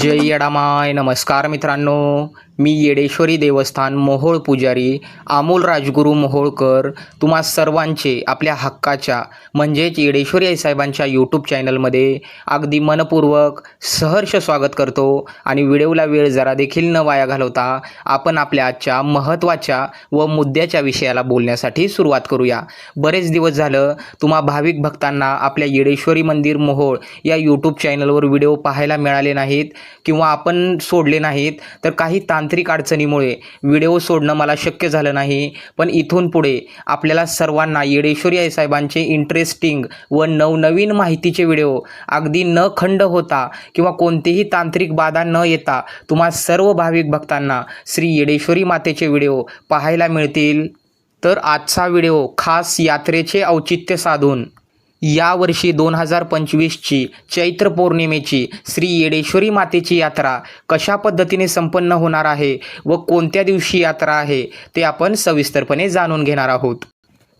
जय येडामाय. नमस्कार मित्रांनो. मी येडेश्वरी देवस्थान मोहोळ पुजारी अमोल राजगुरू मोहोळकर. तुम्हा सर्वांचे आपल्या हक्काच्या म्हणजेच येडेश्वरी आई साहेबांच्या यूट्यूब चॅनलमध्ये अगदी मनपूर्वक सहर्ष स्वागत करतो आणि व्हिडिओला वेळ जरा देखील न वाया घालवता आपण आपल्या आजच्या महत्त्वाच्या व मुद्द्याच्या विषयाला बोलण्यासाठी सुरुवात करूया. बरेच दिवस झालं तुम्हा भाविक भक्तांना आपल्या येडेश्वरी मंदिर मोहोळ या यूट्यूब चॅनलवर व्हिडिओ पाहायला मिळाले नाहीत. किंवा आपण सोडले नाहीत तर काही तांत्रिक अडचणीमुळे व्हिडिओ सोडणं मला शक्य झालं नाही. पण इथून पुढे आपल्याला सर्वांना येडेश्वरी आई साहेबांचे इंटरेस्टिंग व नवनवीन माहितीचे व्हिडिओ अगदी न खंड होता किंवा कोणतेही तांत्रिक बाधा न येता तुम्हा सर्व भाविक भक्तांना श्री येडेश्वरी मातेचे व्हिडिओ पाहायला मिळतील. तर आजचा व्हिडिओ खास यात्रेचे औचित्य साधून यावर्षी दोन हजार पंचवीसची चैत्र पौर्णिमेची श्री येडेश्वरी मातेची यात्रा कशा पद्धतीने संपन्न होणार आहे व कोणत्या दिवशी यात्रा आहे ते आपण सविस्तरपणे जाणून घेणार आहोत.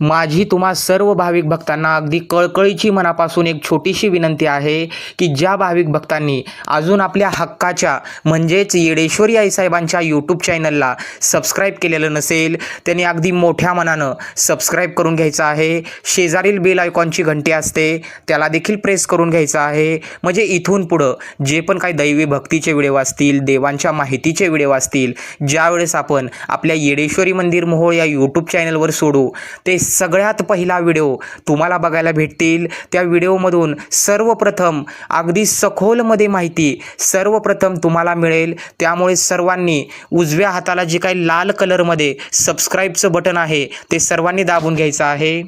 माझी तुम्हा सर्व भाविक भक्तांना अगदी कळकळीची मनापासून एक छोटीशी विनंती आहे की ज्या भाविक भक्तांनी अजून आपल्या हक्काच्या म्हणजेच येडेश्वरी आईसाहेबांच्या यूट्यूब चॅनलला सबस्क्राईब केलेलं नसेल त्यांनी अगदी मोठ्या मनानं सबस्क्राईब करून घ्यायचं आहे. शेजारील बेल आयकॉनची घंटी असते त्याला देखील प्रेस करून घ्यायचं आहे. म्हणजे इथून पुढं जे पण काही दैवी भक्तीचे व्हिडिओ असतील देवांच्या माहितीचे व्हिडिओ असतील ज्यावेळेस आपण आपल्या येडेश्वरी मंदिर मोहोळ या यूट्यूब चॅनलवर सोडू ते सगळ्यात पहिला व्हिडिओ तुम्हाला बघायला भेटतील. त्या व्हिडिओमधून सर्वप्रथम अगदी सखोलमध्ये माहिती सर्वप्रथम तुम्हाला मिळेल. त्यामुळे सर्वांनी उजव्या हाताला जे काही लाल कलरमध्ये सबस्क्राईबचं बटन आहे ते सर्वांनी दाबून घ्यायचं आहे.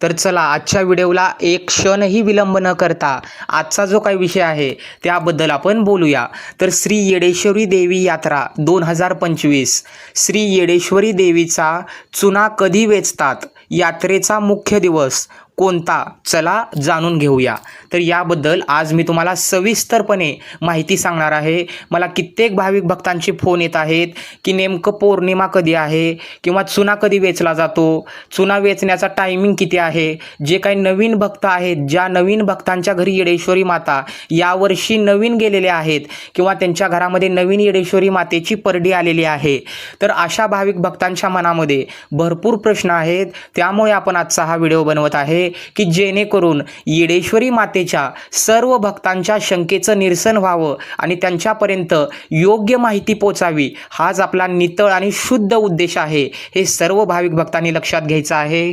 तर चला आजच्या व्हिडिओला एक क्षणही विलंब न करता आजचा जो काही विषय आहे त्याबद्दल आपण बोलूया. तर श्री येडेश्वरी देवी यात्रा दोन हजार पंचवीस. श्री येडेश्वरी देवीचा चुना कधी वेचतात? यात्रेचा मुख्य दिवस कोणता? चला जाणून घेऊया. तर याबद्दल आज मी तुम्हाला सविस्तरपणे माहिती सांगणार आहे. मला कित्येक भाविक भक्तांचे फोन येत आहेत की नेमकं पौर्णिमा कधी आहे किंवा चुना कधी वेचला जातो? चुना वेचण्याचा टायमिंग किती आहे? जे काही नवीन भक्त आहेत ज्या नवीन भक्तांच्या घरी येडेश्वरी माता यावर्षी नवीन गेलेले आहेत किंवा त्यांच्या घरामध्ये नवीन येडेश्वरी मातेची परडी आलेली आहे. तर अशा भाविक भक्तांच्या मनामध्ये भरपूर प्रश्न आहेत. त्यामुळे आपण आजचा हा व्हिडिओ बनवत आहे की जेणेकरून येडेश्वरी माते मातेच्या सर्व भक्तांच्या शंकेचं निरसन व्हावं आणि त्यांच्यापर्यंत योग्य माहिती पोचावी हाच आपला नितळ आणि शुद्ध उद्देश आहे. हे सर्व भाविक भक्तांनी लक्षात घ्यायचं आहे.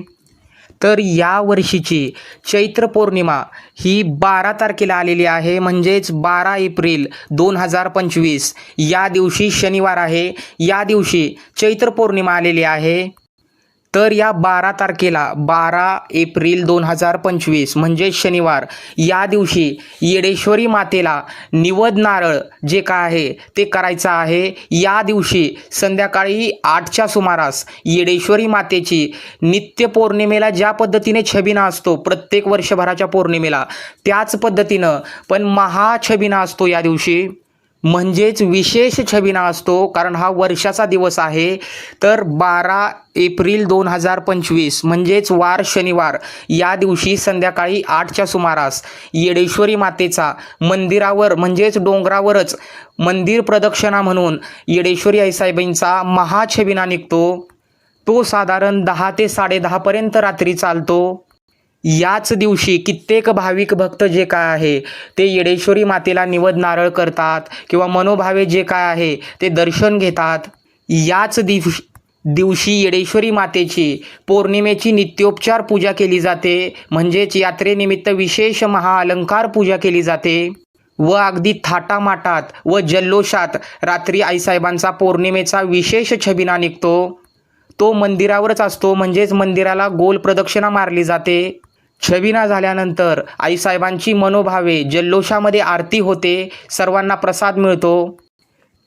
तर या वर्षीची चैत्र पौर्णिमा ही बारा तारखेला आलेली आहे. म्हणजेच बारा एप्रिल दोन हजार पंचवीस. या दिवशी शनिवार आहे. या दिवशी चैत्र पौर्णिमा आलेली आहे. तर या बारा तारखेला बारा एप्रिल दोन हजार पंचवीस म्हणजे शनिवार या दिवशी येडेश्वरी मातेला निवद नारळ जे काय आहे ते करायचं आहे. या दिवशी संध्याकाळी आठच्या सुमारास येडेश्वरी मातेची नित्य पौर्णिमेला ज्या पद्धतीने छबिना असतो प्रत्येक वर्षभराच्या पौर्णिमेला त्याच पद्धतीनं पण महाछबिना असतो या दिवशी. म्हणजेच विशेष छबिना असतो कारण हा वर्षाचा दिवस आहे. तर बारा एप्रिल दोन हजार पंचवीस म्हणजेच वार शनिवार या दिवशी संध्याकाळी आठच्या सुमारास येडेश्वरी मातेचा मंदिरावर म्हणजेच डोंगरावरच मंदिर प्रदक्षिणा म्हणून येडेश्वरी आईसाहेबांचा महाछबिना निघतो. तो साधारण दहा ते साडेदहापर्यंत रात्री चालतो. याच दिवशी कित्येक भाविक भक्त जे काय आहे ते येडेश्वरी मातेला निवद नारळ करतात किंवा मनोभावे जे काय आहे ते दर्शन घेतात. याच दिवशी दिवशी येडेश्वरी मातेची पौर्णिमेची नित्योपचार पूजा केली जाते. म्हणजेच यात्रेनिमित्त विशेष महाअलंकार पूजा केली जाते. व अगदी थाटामाटात व जल्लोषात रात्री आईसाहेबांचा पौर्णिमेचा विशेष छबिना निघतो. तो मंदिरावरच असतो. म्हणजेच मंदिराला गोल प्रदक्षिणा मारली जाते. छबिना झाल्यानंतर आईसाहेबांची मनोभावे जल्लोषामध्ये आरती होते सर्वांना प्रसाद मिळतो.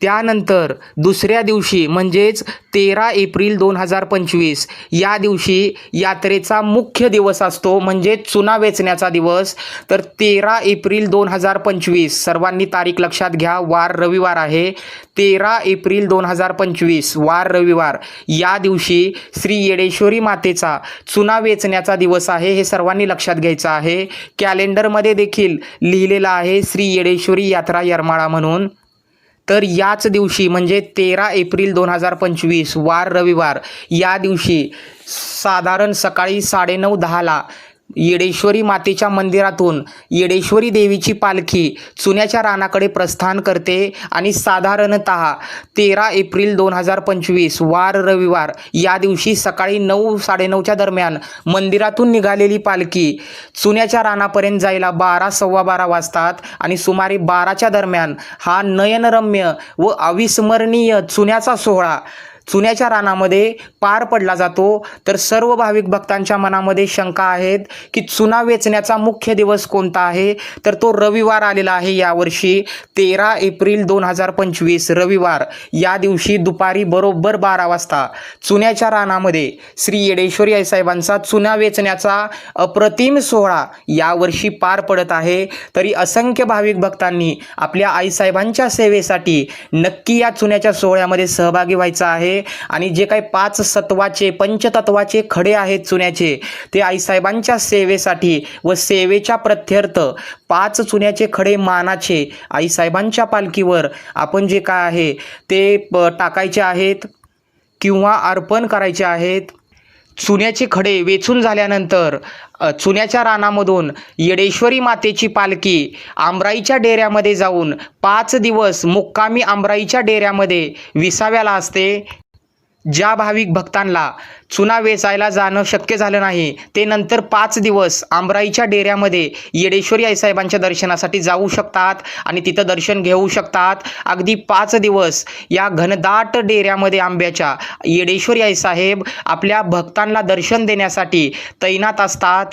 त्यानंतर दुसऱ्या दिवशी म्हणजेच तेरा एप्रिल दोन हजार पंचवीस या दिवशी यात्रेचा मुख्य दिवस असतो म्हणजे चुना वेचण्याचा दिवस. तर तेरा एप्रिल दोन हजार पंचवीस सर्वांनी तारीख लक्षात घ्या वार रविवार आहे. तेरा एप्रिल दोन हजार पंचवीस वार रविवार. या दिवशी श्री येडेश्वरी मातेचा चुना वेचण्याचा दिवस आहे हे सर्वांनी लक्षात घ्यायचं आहे. कॅलेंडरमध्ये देखील लिहिलेलं आहे श्री येडेश्वरी यात्रा यरमाळा म्हणून. तर याच दिवशी म्हणजे तेरा एप्रिल दोन हजार पंचवीस वार रविवार या दिवशी साधारण सकाळी साडेनऊ दहाला येडेश्वरी मातेच्या मंदिरातून येडेश्वरी देवीची पालखी चुन्याच्या रानाकडे प्रस्थान करते आणि साधारणत तेरा एप्रिल दोन हजार पंचवीस वार रविवार या दिवशी सकाळी नऊ साडेनऊच्या दरम्यान मंदिरातून निघालेली पालखी चुन्याच्या रानापर्यंत जायला बारा सव्वा बारा वाजतात आणि सुमारे बाराच्या दरम्यान हा नयनरम्य व अविस्मरणीय चुन्याचा सोहळा चुन्याच्या रानामध्ये पार पडला जातो. तर सर्व भाविक भक्तांच्या मनामध्ये शंका आहेत की चुना वेचण्याचा मुख्य दिवस कोणता आहे? तर तो रविवार आलेला आहे यावर्षी तेरा एप्रिल दोन हजार पंचवीस रविवार. या दिवशी दुपारी बरोबर बारा वाजता चुन्याच्या रानामध्ये श्री येडेश्वरी आईसाहेबांचा चुना वेचण्याचा अप्रतिम सोहळा यावर्षी पार पडत आहे. तरी असंख्य भाविक भक्तांनी आपल्या आईसाहेबांच्या सेवेसाठी नक्की या चुन्याच्या सोहळ्यामध्ये सहभागी व्हायचं आहे. आणि जे काही पाच सत्वाचे पंचतत्वाचे खडे आहेत चुन्याचे ते आईसाहेबांच्या सेवेसाठी व सेवेच्या प्रत्यर्थ पाच चुन्याचे खडे मानाचे आईसाहेबांच्या पालखीवर आपण जे काय आहे ते प टाकायचे आहेत किंवा अर्पण करायचे आहेत. चुन्याचे खडे वेचून झाल्यानंतर चुन्याच्या रानामधून येडेश्वरी मातेची पालखी आंबराईच्या डेऱ्यामध्ये जाऊन पाच दिवस मुक्कामी आमराईच्या डेऱ्यामध्ये विसाव्याला असते. ज्या भाविक भक्तांना चुना वेचायला जाणं शक्य झालं नाही ते नंतर पाच दिवस आंबराईच्या डेऱ्यामध्ये येडेश्वरी आईसाहेबांच्या दर्शनासाठी जाऊ शकतात आणि तिथं दर्शन घेऊ शकतात. अगदी पाच दिवस या घनदाट डेऱ्यामध्ये आंब्याच्या येडेश्वरी आईसाहेब आपल्या भक्तांना दर्शन देण्यासाठी तैनात असतात.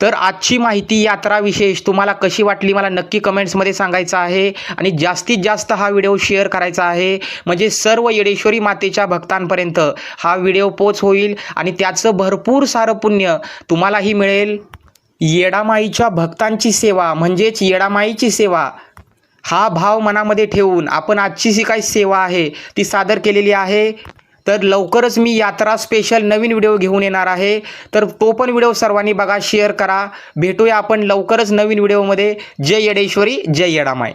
तर आजची माहिती यात्रा विशेष तुम्हाला कशी वाटली मला नक्की कमेंट्समध्ये सांगायचं आहे. आणि जास्तीत जास्त हा व्हिडिओ शेअर करायचा आहे. म्हणजे सर्व येडेश्वरी मातेच्या भक्तांपर्यंत हा व्हिडिओ पोच होईल आणि त्याचं भरपूर सारं पुण्य तुम्हालाही मिळेल. येडामाईच्या भक्तांची सेवा म्हणजेच येडामाईची सेवा हा भाव मनामध्ये ठेवून आपण आजची जी काही सेवा आहे ती सादर केलेली आहे. तर लवकरच मी यात्रा स्पेशल नवीन व्हिडिओ घेऊन येणार आहे. तर तो पण व्हिडिओ सर्वांनी बघा शेअर करा. भेटूया आपण लवकरच नवीन व्हिडिओमध्ये जय येडेश्वरी जय येडामाय